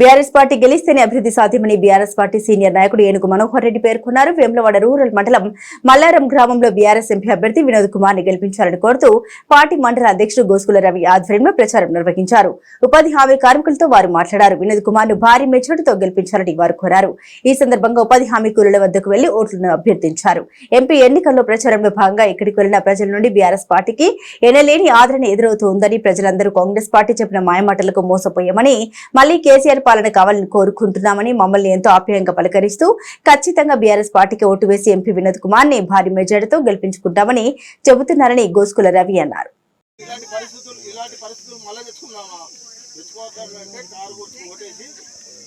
BRS party గెలిస్తేనే అభివృద్ధి సాధ్యమని బీఆర్ఎస్ పార్టీ సీనియర్ నాయకుడు ఏనుగు మనోహర్ రెడ్డి పేర్కొన్నారు. వేములవాడ రూరల్ మండలం మల్లారం గ్రామంలో బీఆర్ఎస్ ఎంపీ అభ్యర్థి వినోద్ కుమార్ని గెలిపించాలని కోరుతూ పార్టీ మండల అధ్యక్షుడు గోసుకుల రవి ఆధ్వర్యంలో ప్రచారం నిర్వహించారు. ఉపాధి హామీ కార్మికులతో వారు మాట్లాడారు. వినోద్ కుమార్ను భారీ మెజార్టీతో గెలిపించాలని వారు కోరారు. ఈ సందర్భంగా ఉపాధి హామీ కూలీల వద్దకు వెళ్ళి ఓట్లను అభ్యర్థించారు. ఎంపీ ఎన్నికల్లో ప్రచారంలో భాగంగా ఇక్కడికి వెళ్ళిన ప్రజల నుండి బీఆర్ఎస్ పార్టీకి ఎనలేని ఆదరణ ఎదురవుతోందని ప్రజలందరూ కాంగ్రెస్ పార్టీ చెప్పిన మాయమాటలకు మోసపోయామని మళ్ళీ కేసీఆర్ పాలన కావాలని కోరుకుంటున్నామని మమ్మల్ని ఎంతో ఆప్యాయంగా పలకరిస్తూ ఖచ్చితంగా బీఆర్ఎస్ పార్టీకి ఓటు వేసి ఎంపీ వినోద్ కుమార్ని భారీ మెజార్టీతో గెలిపించుకుంటామని చెబుతున్నారని గోస్కుల రవి అన్నారు. ఇలాంటి పరిస్థితులు ఇలాంటి పరిస్థితులు మళ్ళీ తెచ్చుకున్నామా తెచ్చుకోవాలంటే కారు గుర్తు ఓటేసి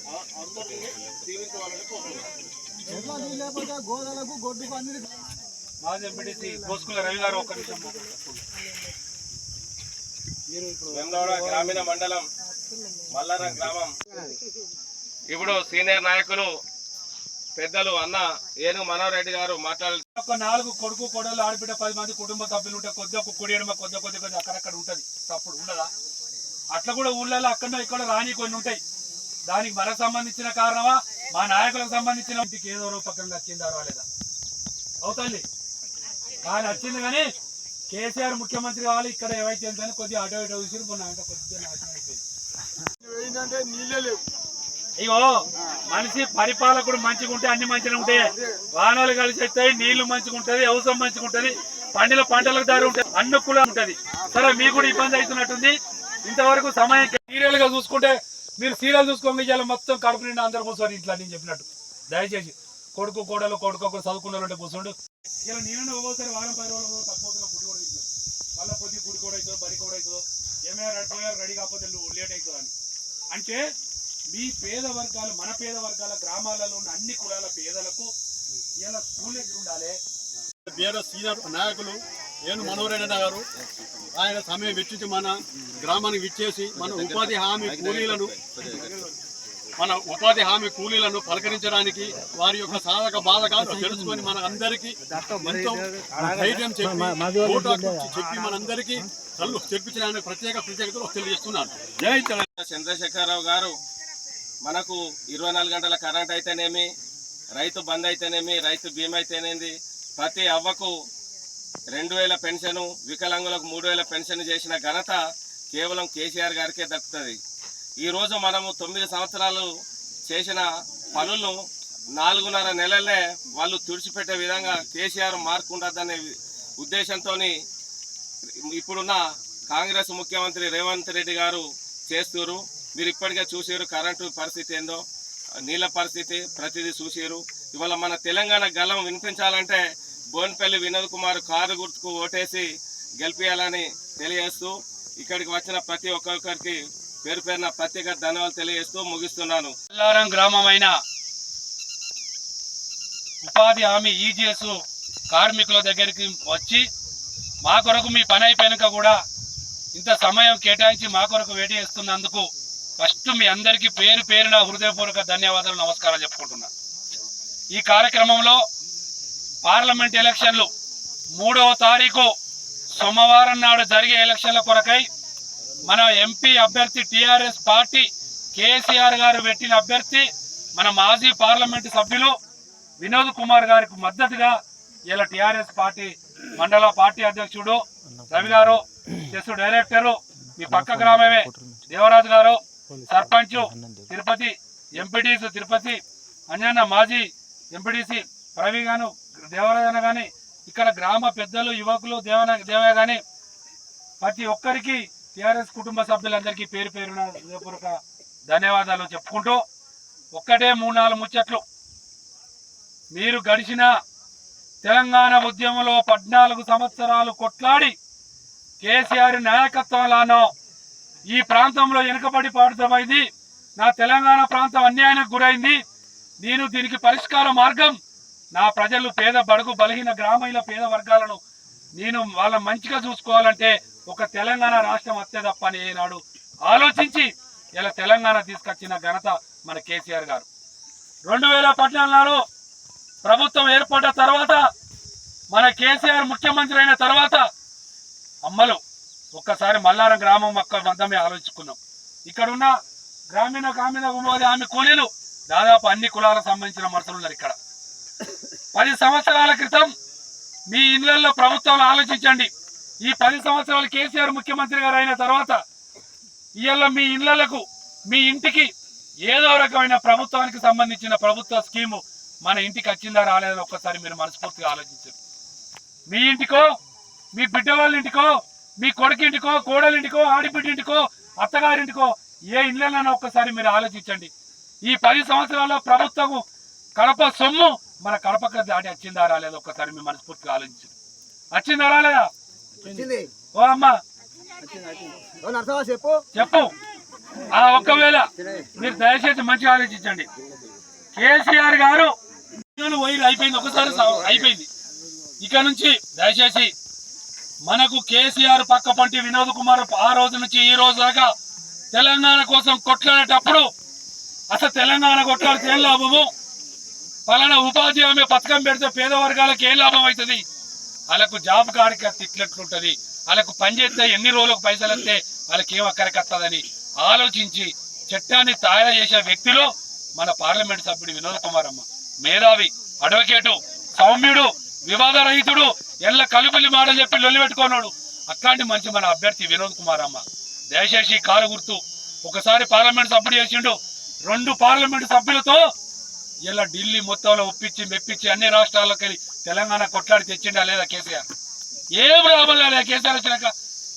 ఆ- అందరినీ దీవించాలని కోరుతున్నాను ఎట్లా నీళ్ళు లేకపోతే గోదలకు గొడ్డుకు అన్ని మాజీ ఎంపీటీసీ గోస్కుల రవి గారు ఒక్క నిమిషం వెందోడ గ్రామీణ మండలం మల్లారం గ్రామం. ఇప్పుడు సీనియర్ నాయకులు పెద్దలు అన్న ఏనుగు మనోహర్ రెడ్డి గారు మాట్లాడారు ఒక నాలుగు కొడుకు కొడలు ఆడబిడ్డ పది మంది కుటుంబ సభ్యులు ఉంటే కొద్ది ఒక కుడి ఎడమ కొద్ది కొద్ది కొద్ది అక్కడక్కడ ఉంటది. తప్పుడు ఉండదా? అట్లా కూడా ఊళ్ళలో అక్కడ ఇక్కడ రాని కొన్ని ఉంటాయి. దానికి మనకు సంబంధించిన కారణమా? మా నాయకులకు సంబంధించిన ఇంటికి ఏదో రూపకంగా వచ్చిందా రాలేదా? అవుతుంది కానీ వచ్చింది కానీ కేసీఆర్ ముఖ్యమంత్రి కావాలి ఇక్కడ ఏవైతే ఏంటని కొద్దిగా అటు ఇటు విసిరిపోయినా కొద్దిగా నాశనం అయిపోయింది. ఇగో మనిషి పరిపాలకుడు మంచిగా ఉంటే అన్ని మంచిగా ఉంటాయి. వానలు కలిసి వస్తాయి నీళ్ళు మంచిగా ఉంటది వ్యవసాయం మంచిగా ఉంటది పండిన పంటలకు దారి ఉంటది అన్న కూడా ఉంటది. సరే మీకు కూడా ఇబ్బంది అవుతున్నట్టుంది. ఇంతవరకు సమయం సీరియల్గా చూసుకుంటే మీరు సీరియల్ చూసుకోండి ఇలా మొత్తం కడుపు నిండా అందరు కూర్చోరు ఇట్లా నేను చెప్పినట్టు. దయచేసి కొడుకు కోడలు కొడుకు ఒకరు చదువుకున్న వాళ్ళు కూర్చోండు. ఇలా నేను ఒక్కోసారి వారం పది రోజులు తక్కువ మళ్ళీ పొద్దు గుడి కూడా అవుతుందో బరి కూడా అవుతుందో ఏమైనా రెడీ రెడీ కాకపోతే లేట్ అవుతుంది అని. అంటే మీ పేద వర్గాలు మన పేద వర్గాల గ్రామాలలో ఉన్న అన్ని కులాల పేదలకు ఇలా స్కూల్ ఎక్కడ ఉండాలి? బీఆర్ఎస్ సీనియర్ నాయకులు నేను మనోహరెడ్డి గారు ఆయన సమయం వెచ్చించి మన గ్రామానికి విచ్చేసి మన ఉపాధి హామీ కూలీలను మన ఉపాధి హామీ కూలీలను పలకరించడానికి వారి యొక్క సాధక బాధకాలు తెలుసుకొని మన అందరికీ ఎంతో ధైర్యం చెప్పి చెప్పి మనందరికీ కళ్ళు తెప్పించడానికి ప్రత్యేక కృతజ్ఞతలు తెలియజేస్తున్నాను. చంద్రశేఖరరావు గారు మనకు ఇరవై నాలుగు గంటల కరెంట్ అయితేనేమి రైతు బంద్ అయితేనేమి రైతు బీమా అయితేనేది ప్రతి అవ్వకు రెండు వేల పెన్షన్ వికలాంగులకు మూడు వేల పెన్షన్ చేసిన ఘనత కేవలం కేసీఆర్ గారికే దక్కుతుంది. ఈరోజు మనము తొమ్మిది సంవత్సరాలు చేసిన పనులను నాలుగున్నర నెలలే వాళ్ళు తుడిచిపెట్టే విధంగా కేసీఆర్ మార్కు ఉద్దేశంతో ఇప్పుడున్న కాంగ్రెస్ ముఖ్యమంత్రి రేవంత్ రెడ్డి గారు చేస్తురు మీరు ఇప్పటికే చూసారు కరెంటు పరిస్థితి ఏందో నీళ్ళ పరిస్థితి ప్రతిదీ చూసారు ఇవాళ మన తెలంగాణ గలం వినిపించాలంటే బోన్పల్లి వినోద్ కుమార్ కారు గుర్తుకు ఓటేసి గెలిపించాలని తెలియజేస్తూ ఇక్కడికి వచ్చిన ప్రతి ఒక్కొక్కరికి పేరు పేరున ప్రత్యేక ధన్యవాదాలు తెలియజేస్తూ ముగిస్తున్నాను. మల్లారం గ్రామమైన ఉపాధి హామీ ఈజీఎస్ కార్మికుల దగ్గరికి వచ్చి మా కొరకు మీ పని అయిపోయాక కూడా ఇంత సమయం కేటాయించి మా కొరకు వేటి చేస్తున్నందుకు ఫస్ట్ మీ అందరికీ పేరు పేరున హృదయపూర్వక ధన్యవాదాలు నమస్కారాలు చెప్పుకుంటున్నాను ఈ కార్యక్రమంలో పార్లమెంట్ ఎలక్షన్లు మూడవ తారీఖు సోమవారం నాడు జరిగే ఎలక్షన్ల కొరకై మన ఎంపీ అభ్యర్థి టిఆర్ఎస్ పార్టీ కేసీఆర్ గారు పెట్టిన అభ్యర్థి మన మాజీ పార్లమెంటు సభ్యులు వినోద్ కుమార్ గారికి మద్దతుగా ఇలా టిఆర్ఎస్ పార్టీ మండల పార్టీ అధ్యక్షుడు రవి గారు చెస్ డైరెక్టరు మీ పక్క గ్రామమే దేవరాజు గారు సర్పంచ్ తిరుపతి ఎంపీటీసీ తిరుపతి అంజన్న మాజీ ఎంపీటీసీ రవి గాను దేవరాజన గాని ఇక్కడ గ్రామ పెద్దలు యువకులు దేవన దేవయ్య గాని ప్రతి ఒక్కరికి టిఆర్ఎస్ కుటుంబ సభ్యులందరికీ పేరు పేరున హృదయపూర్వక ధన్యవాదాలు చెప్పుకుంటూ ఒక్కటే మూడు నాలుగు ముచ్చట్లు. మీరు గడిచిన తెలంగాణ ఉద్యమంలో పద్నాలుగు సంవత్సరాలు కొట్లాడి కేసీఆర్ నాయకత్వంలానో ఈ ప్రాంతంలో వెనుకబడి పాడుతమైంది. నా తెలంగాణ ప్రాంతం అన్యాయానికి గురైంది. నేను దీనికి పరిష్కార మార్గం నా ప్రజలు పేద బడుగు బలహీన గ్రామీణ పేద వర్గాలను నేను వాళ్ళ మంచిగా చూసుకోవాలంటే ఒక తెలంగాణ రాష్ట్రం వస్తే తప్ప అని ఏనాడు ఆలోచించి ఇలా తెలంగాణ తీసుకొచ్చిన ఘనత మన కేసీఆర్ గారు. రెండు వేల పద్నాలుగులో ప్రభుత్వం ఏర్పడ్డ తర్వాత మన కేసీఆర్ ముఖ్యమంత్రి అయిన తర్వాత అమ్మలు. ఒక్కసారి మల్లారం గ్రామం ఒక్క మందమే ఆలోచించుకున్నాం ఇక్కడున్న గ్రామీణ గ్రామీణ ఉపాధి హామీ కూలీలు దాదాపు అన్ని కులాలకు సంబంధించిన మనుషులు ఉన్నారు ఇక్కడ. పది సంవత్సరాల క్రితం మీ ఇళ్ళలో ప్రభుత్వాలు ఆలోచించండి. ఈ పది సంవత్సరాలు కేసీఆర్ ముఖ్యమంత్రి గారు అయిన తర్వాత ఇవాళ మీ ఇళ్ళకు మీ ఇంటికి ఏదో రకమైన ప్రభుత్వానికి సంబంధించిన ప్రభుత్వ స్కీము మన ఇంటికి వచ్చిందా రాలేదని ఒక్కసారి మీరు మనస్ఫూర్తిగా ఆలోచించండి. మీ ఇంటికో మీ బిడ్డ వాళ్ళ ఇంటికో మీ కొడుకు ఇంటికో ఆడిబిడ్డింటికో అత్తగారింటికో ఏ ఇళ్ళనైనా ఒక్కసారి మీరు ఆలోచించండి. ఈ పది సంవత్సరాల్లో ప్రభుత్వం కడప సొమ్ము మన కడపకు దాటి వచ్చిందా రాలేదు ఒక్కసారి మీ మనస్ఫూర్తిగా ఆలోచించండి. వచ్చిందా రాలేదా? ఓ అమ్మ. చెప్పు. చెప్పు. ఆ ఒక్కవేళ మీరు దయచేసి మంచిగా ఆలోచించండి. కేసీఆర్ గారు వైర్ అయిపోయింది ఒకసారి అయిపోయింది. ఇక నుంచి దయచేసి మనకు కేసీఆర్ పక్క పంటి వినోద్ కుమార్ ఆ రోజు నుంచి ఈ రోజు దాకా తెలంగాణ కోసం కొట్లాడేటప్పుడు అసలు తెలంగాణ కొట్లాడితే ఏం లాభము? పలానా ఉపాధి హామీ పథకం పెడితే పేద వర్గాలకు ఏం లాభం అవుతుంది? వాళ్ళకు జాబ్ కార్డుకి తిట్లెట్లుంటది వాళ్ళకు పని చేస్తే ఎన్ని రోజులకు పైసలు వస్తే వాళ్ళకి ఏం అక్కడికి ఆలోచించి చట్టాన్ని తయారు చేసే వ్యక్తిలో మన పార్లమెంట్ సభ్యుడు వినోద్ కుమార్ అమ్మ మేధావి అడ్వకేటు సౌమ్యుడు వివాద రహితుడు ఎల్ల కలుపులి మాటలు చెప్పి లొల్లి పెట్టుకున్నాడు. అట్లాంటి మంచి మన అభ్యర్థి వినోద్ కుమార్ అమ్మ దయచేసి కారు గుర్తు. ఒకసారి పార్లమెంట్ సభ్యుడు చేసిండు. రెండు పార్లమెంట్ సభ్యులతో ఇలా ఢిల్లీ మొత్తంలో ఒప్పించి మెప్పించి అన్ని రాష్ట్రాల్లోకి వెళ్ళి తెలంగాణ కొట్లాడి తెచ్చిండా లేదా కేసీఆర్? ఏం లాభం లేదా కేసీఆర్ వచ్చినాక?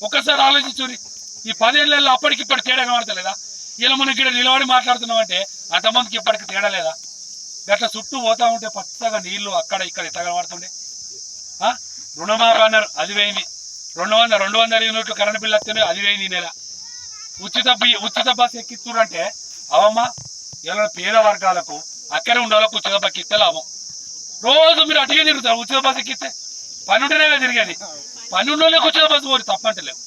ఒక్కసారి ఆలోచించుని ఈ పదేళ్ళల్లో అప్పటికి ఇప్పటి తేడా కనబడతలేదా? ఇలా మనం ఇక్కడ నిలబడి మాట్లాడుతున్నాం అంటే అంతమందికి ఇప్పటికి తేడా లేదా? గట్ల చుట్టూ పోతా ఉంటే పచ్చగా నీళ్ళు అక్కడ ఇక్కడ ఇట్లా కనబడుతుండే? ఆ? రుణమాఫీ అన్నారు అది వేయింది. రెండు వందల రెండు వందల యూనిట్లు కరెంట్ బిల్లు వస్తేనే అది వేయింది నెల. ఉచిత ఉచిత బస్సు ఎక్కిస్తురంటే అవమ్మ ఇలా పేద వర్గాలకు అక్కడే ఉండాలకు ఉచిత బస్సు ఇస్తే లాభం. రోజు మీరు అటుగా తిరుగుతారు ఉచిత బస్సు ఎక్కితే పని ఉంటేనే కదా తిరిగేది పని ఉండోళ్ళకి ఉచిత బస్సు పోరు తప్పంటలేవు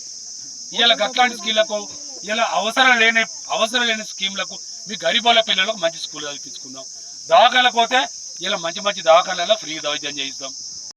ఇలా గట్లాంటి స్కీమ్లకు ఇలా అవసరం లేని అవసరం లేని స్కీమ్లకు మీ గరీబోళ్ళ పిల్లలకు మంచి స్కూల్ చదివించుకుందాం. దవాఖానలకు పోతే ఇలా మంచి మంచి దవాఖానాల్లో ఫ్రీ వైద్యం చేయిస్తాం.